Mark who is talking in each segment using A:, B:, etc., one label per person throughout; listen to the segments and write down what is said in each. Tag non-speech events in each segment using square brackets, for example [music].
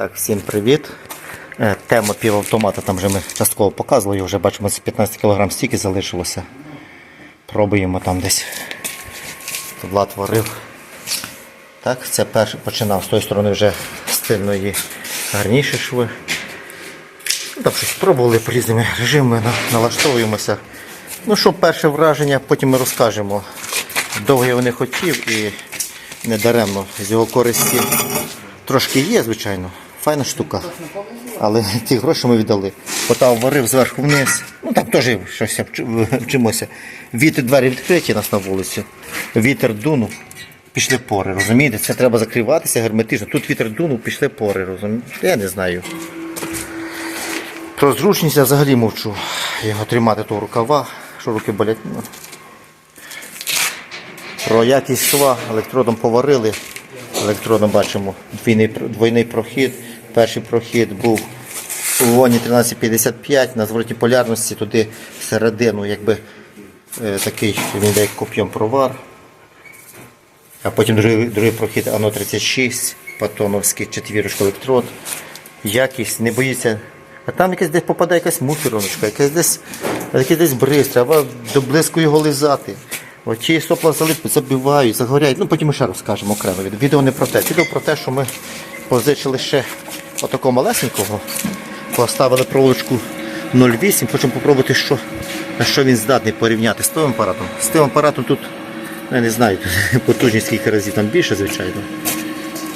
A: Так, всім привіт. Е, Тема півавтомата, там вже ми частково показували, його вже бачимо, це 15 кг стільки залишилося. Пробуємо там десь. Влад варив. Так, це перший починав з тої сторони вже стильної гарніші шви. Ну, Там щось пробували по різними режимами, налаштовуємося. Ну що, перше враження, потім ми розкажемо. Довго я його хотів і не даремно з його користі трошки є, звичайно. Файна штука. Але ті гроші ми віддали. Потав варив зверху вниз. Ну там теж щось вчимося. Вітер двері відкриті нас на вулиці. Вітер дунув, пішли пори, розумієте? Це треба закриватися герметично. Тут вітер дунув, пішли пори, розумієте? Я не знаю. Про зручність я взагалі мовчу. Його тримати того рукава, що руки болять. Ну. Про якість шва електродом поварили. Електродом бачимо двійний, двойний прохід. Перший прохід був у воні 1355 на зворотній полярності, туди всередину, якби е, такий він як коп'єм провар. А потім другий, другий прохід ано 36, патоновський четвірочка електрод. Якість, не боїться. А там якась десь попадає якась муфіроночка, якась десь, якийсь десь бриз, треба до блиску його лизати. Оті сопла залипи, забивають, загоряють. Ну потім ми ще розкажемо окремо. Відео не про те. Відео про те, що ми позичили ще отакого малесенького, поставили проволочку 0,8, хочемо попробувати, що, на що він здатний порівняти з тим апаратом. З тим апаратом тут, ну, я не знаю, [laughs] потужність скільки разів там більше, звичайно.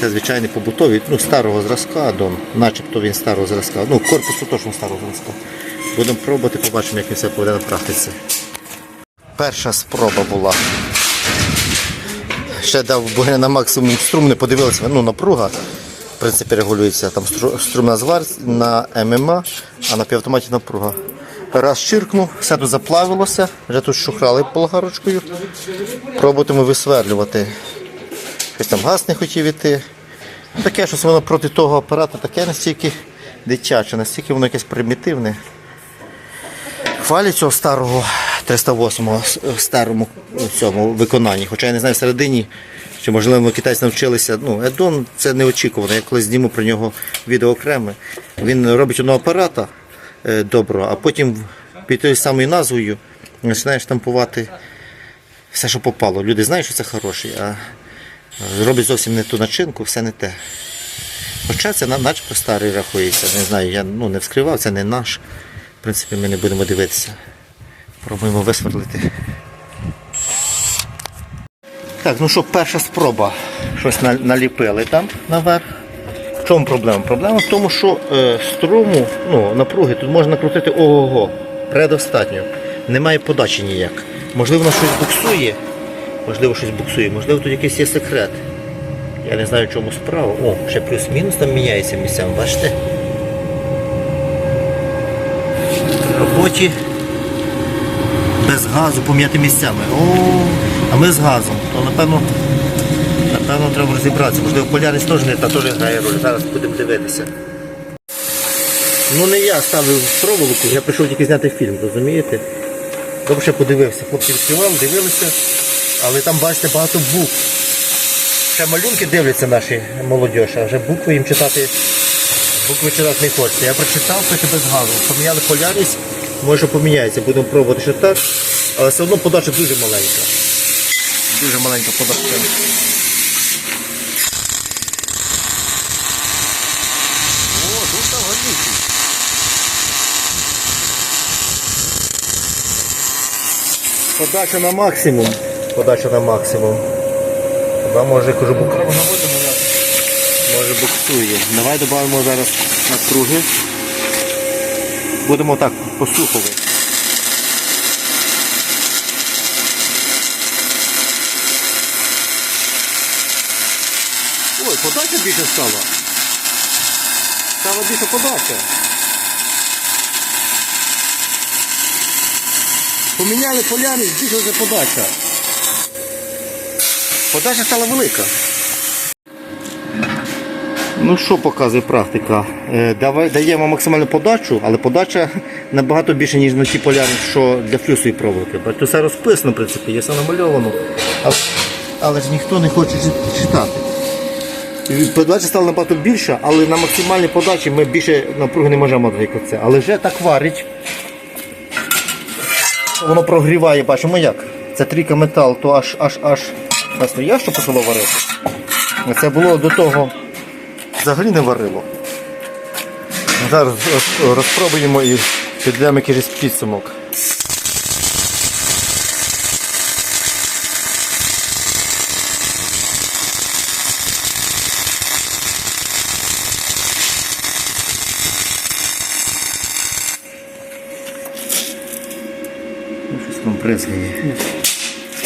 A: Це звичайний побутовий, ну, старого зразка, дом, начебто він старого зразка. Ну, корпусу точно старого зразка. Будемо пробувати, побачимо, як він все поведе на практиці. Перша спроба була. Ще дав на максимум струм, не подивилися, ну, напруга. В принципі, регулюється. Там стру- струм на звар, на ММА, а на півавтоматі напруга. Раз чиркнув, все тут заплавилося, вже тут шухрали болгарочкою. Пробуємо висверлювати. Щось там газ не хотів іти. Таке щось воно проти того апарату, таке настільки дитяче, настільки воно якесь примітивне. Хвалять цього старого 308-го в старому цьому виконанні. Хоча я не знаю всередині, чи можливо китайці навчилися. Ну, Едон це неочікувано. Я колись зніму про нього відео окреме. Він робить одного апарата е, доброго, а потім під тою самою назвою починає штампувати все, що попало. Люди знають, що це хороший, а робить зовсім не ту начинку, все не те. Хоча це на- начебто старий рахується. Не знаю, я ну, не вскривав, це не наш. В принципі, ми не будемо дивитися. Пробуємо висверлити. Так, ну що, перша спроба. Щось на- наліпили там наверх. В чому проблема? Проблема в тому, що е, струму, ну, напруги тут можна накрутити ого-го. Предостатньо. Немає подачі ніяк. Можливо, воно щось буксує. Можливо, щось буксує, можливо, тут якийсь є секрет. Я не знаю, в чому справа. О, ще плюс-мінус там міняється місцями, бачите? Роботі без газу поміняти місцями. О, а ми з газом. То напевно, напевно треба розібратися. Можливо, полярність теж не та теж грає роль. Зараз будемо дивитися. Ну не я ставив проволоку, я прийшов тільки зняти фільм, розумієте? Добре, що подивився. Хлопці відкривали, дивилися, але там бачите багато букв. Ще малюнки дивляться наші молодіж, а вже букви їм читати, букви читати не хочеться. Я прочитав, пише без газу. Поміняли полярність, може поміняється. Будемо пробувати ще так. Але все одно подача дуже маленька. Дуже маленька подача. О, тут там горничий. Подача на максимум. Подача на максимум. Туди може кажу бук... Може буксує. Давай додамо зараз напруги. Будемо так посухувати. Ой, подача більше стала. Стала більше подача. Поміняли більше вже подача. Подача стала велика. Ну що показує практика? Е, даємо максимальну подачу, але подача набагато більше, ніж на ті полярні, що для флюсової проволоки. Тут все розписано, в принципі, є все намальовано. Але, але ж ніхто не хоче читати. Подача стала набагато більша, але на максимальній подачі ми більше напруги не можемо це. Але вже так варить. Воно прогріває, бачимо як. Це трійка метал, то аж аж аж настояще почало варити. Це було до того взагалі не варило. Зараз розпробуємо і підемо якийсь підсумок.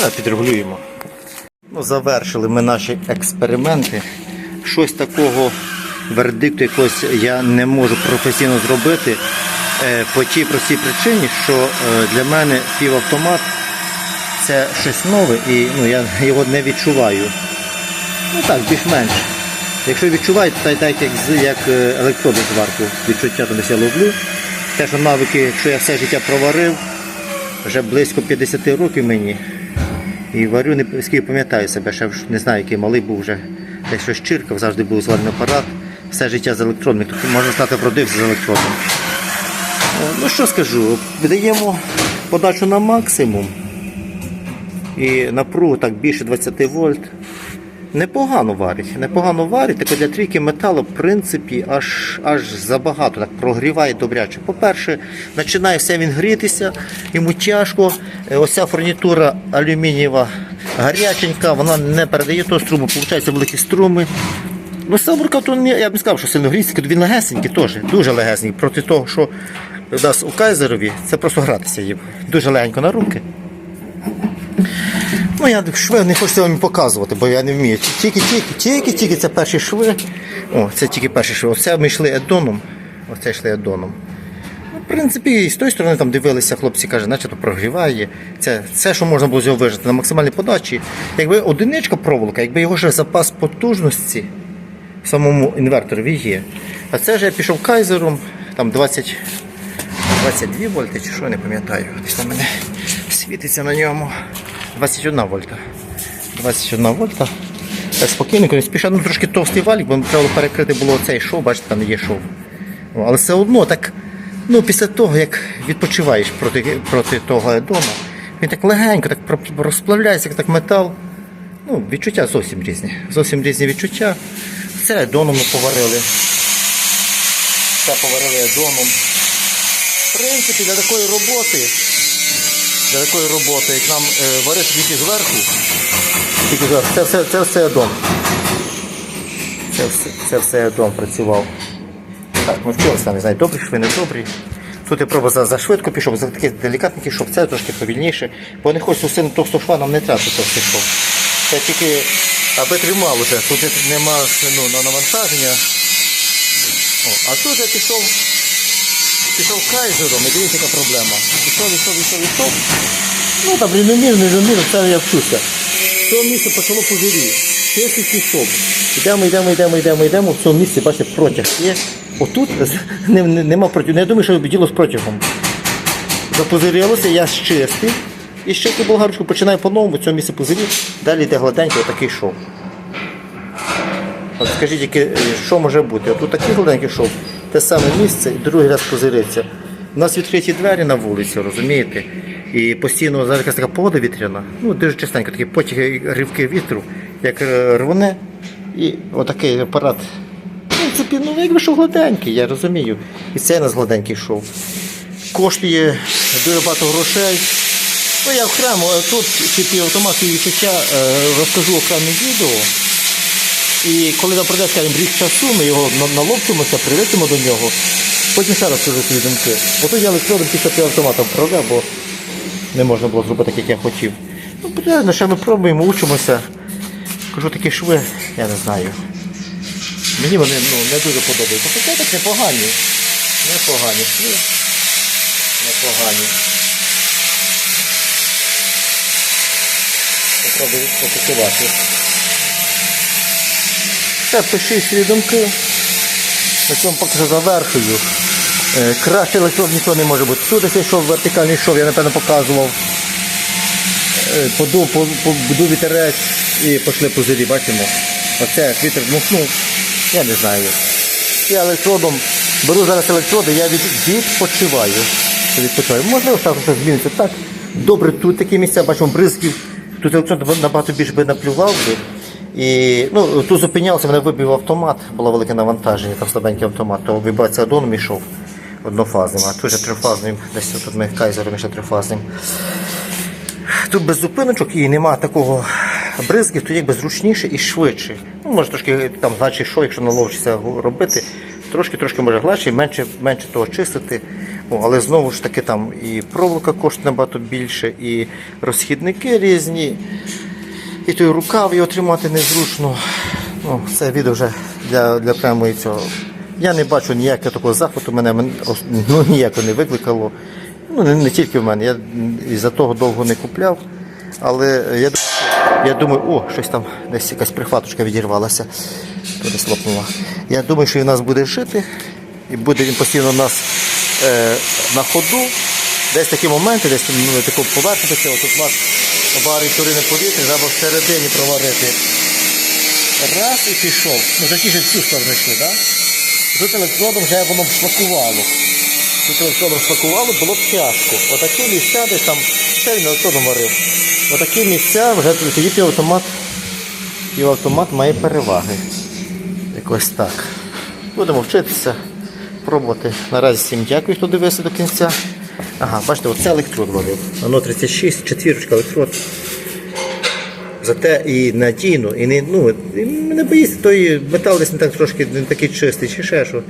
A: Ну, підрегулюємо. Ну, завершили ми наші експерименти. Щось такого вердикту якогось я не можу професійно зробити е, по тій простій причині, що е, для мене півавтомат це щось нове і ну, я його не відчуваю. Ну так, більш-менш. Якщо відчуваю, то так, як, як е, електроди зварку, відчуття то десь я ловлю. Те, що навики, якщо я все життя проварив, вже близько 50 років мені. І варю, не пам'ятаю себе, ще не знаю, який малий був вже. Десь щось чиркав, завжди був зварний апарат. Все життя з електронних, Тобто, можна стати вродився з електроном. Ну що скажу, видаємо подачу на максимум. І напругу так більше 20 вольт. Непогано варить. Непогано варить, так для трійки металу, в принципі, аж аж забагато так прогріває добряче. По-перше, починає все він грітися, йому тяжко. Е, Ось ця фурнітура алюмінієва гаряченька, вона не передає того струму, виходить великі струми. Ну, Сабурка, то я б не сказав, що сильно грітися, він легесенький теж, дуже легесенький. Проти того, що у нас у Кайзерові, це просто гратися їм. Дуже легенько на руки. Ну, я шви не хочу вам показувати, бо я не вмію. Тільки-тільки, тільки-тільки це перші шви. О, це тільки перші шви. Оце ми йшли едоном. Оце йшли едоном. Ну, в принципі, і з тої сторони там дивилися, хлопці кажуть, наче то прогріває. Це все, що можна було з його вижити на максимальній подачі. Якби одиничка проволока, якби його ще запас потужності в самому інверторові є. А це ж я пішов кайзером, там 20, 22 вольти чи що, не пам'ятаю. Десь на мене світиться на ньому. 21 вольта. 21 вольта. Так спокійно, не спіша. Ну трошки товстий валік, бо треба було перекрити було цей шов, бачите, там є шов. Але все одно так, ну після того, як відпочиваєш проти, проти того дома, він так легенько, так розплавляється, як так метал. Ну, відчуття зовсім різні. Зовсім різні відчуття. Це доном ми поварили. Це поварили доном. В принципі, для такої роботи, для такої роботи, як нам е, варити тільки зверху, тільки зверху, це все, це все дом. Це все, це все дом працював. Так, ми вчилися, не знаю, добрі шви, добрі. Тут я пробував за, за швидко пішов, за такий делікатний шов, це трошки повільніше, бо не хочу сильно товстого шва, нам не треба товстий шов. Це тільки аби тримало вже, тут нема ну, на навантаження. О, а тут я пішов, пішов кайзером, і дивіться, яка проблема. Пішов, пішов, пішов, пішов. Ну там рівномірно, рівномірно, це я вчуся. В цьому місці почало пузирі. Чистий пішов. Йдемо, йдемо, йдемо, йдемо, йдемо. В цьому місці, бачите, протяг є. Отут не, не, нема протягу. Я думаю, що діло з протягом. Запозирилося, я щистив. І ще ту болгарочку починаю по-новому, в цьому місці пузирів. Далі йде гладенький отакий шов. От скажіть, що може бути? От такий гладенький шов, те саме місце і другий раз позириться. У нас відкриті двері на вулиці, розумієте? І постійно зараз якась така погода вітряна, ну дуже частенько такі потяги, ривки вітру, як е, рвоне, і отакий апарат. В принципі, ну якби що гладенький, я розумію. І це нас гладенький шов. Коштує дуже багато грошей. Ну я окремо тут ці автомати відчуття е, розкажу окреме відео. І коли нам прийде, скажімо, рік часу, ми його на- наловчимося, привикнемо до нього. Потім ще раз скажу свої думки. Ото я електродом після півавтомата вправляв, бо не можна було зробити так, як я хотів. Ну, реально, ще ми пробуємо, учимося. Кажу, такі шви, я не знаю. Мені вони ну, не дуже подобаються. Хоча так непогані. Непогані шви. Непогані. Попробую попрацювати. Все, пиши думки. На цьому поки що завершую. Е, Краще електрод нічого не може бути. Тут ось йшов вертикальний шов, я напевно показував. Е, Поду, по- побуду вітерець і пішли пузирі, бачимо. Оце як вітер дмухнув, я не знаю. Я електродом беру зараз електроди, я від, відпочиваю. відпочиваю. Можливо, так щось зміниться. Так, добре, тут такі місця, бачимо, бризків. Тут електрод набагато більше би наплював би. І ну, тут зупинявся, мене вибив автомат, було велике навантаження, там слабенький автомат, то вибивається одном йшов однофазним, а тут же трифазним, десь тут ми кайзером ще трифазним. Тут без зупиночок і нема такого бризки, то якби зручніше і швидше. Ну, може трошки там значить, що, якщо наловчиться робити, трошки трошки може гладше, менше, менше того чистити. О, але знову ж таки там і проволока коштує набагато більше, і розхідники різні, і той рукав його тримати незручно. Ну, це відео вже для, для прямої цього. Я не бачу ніякого такого захвату, мене мен- ну, ніякого не викликало. Ну, не, не тільки в мене, я із-за того довго не купляв. Але я, я думаю, о, щось там десь якась прихваточка відірвалася, десь. Я думаю, що він нас буде жити, і буде він постійно у нас е, на ходу. Десь такі моменти, десь ну, таку поверхню тут у нас варить турини повітря, треба всередині проварити. Раз і пішов. Ну, точніше в цю сторону йшли, так? Тут електродом вже воно б. Тут електродом шлакувало, було б тяжко. Отакі місця десь там, ще він електродом варив. Отакі місця вже тоді півавтомат, півавтомат має переваги. Якось так. Будемо вчитися, пробувати. Наразі всім дякую, хто дивився до кінця. Ага, бачите, оце електрод варив. Воно 36, четвірочка електрод. Зате і надійно, і не, ну, не боїться, той метал десь не так трошки не такий чистий, чи ще що.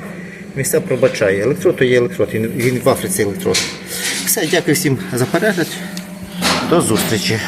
A: Місця пробачає. Електрод то є електрод, він, він в Африці електрод. Все, дякую всім за перегляд. До зустрічі.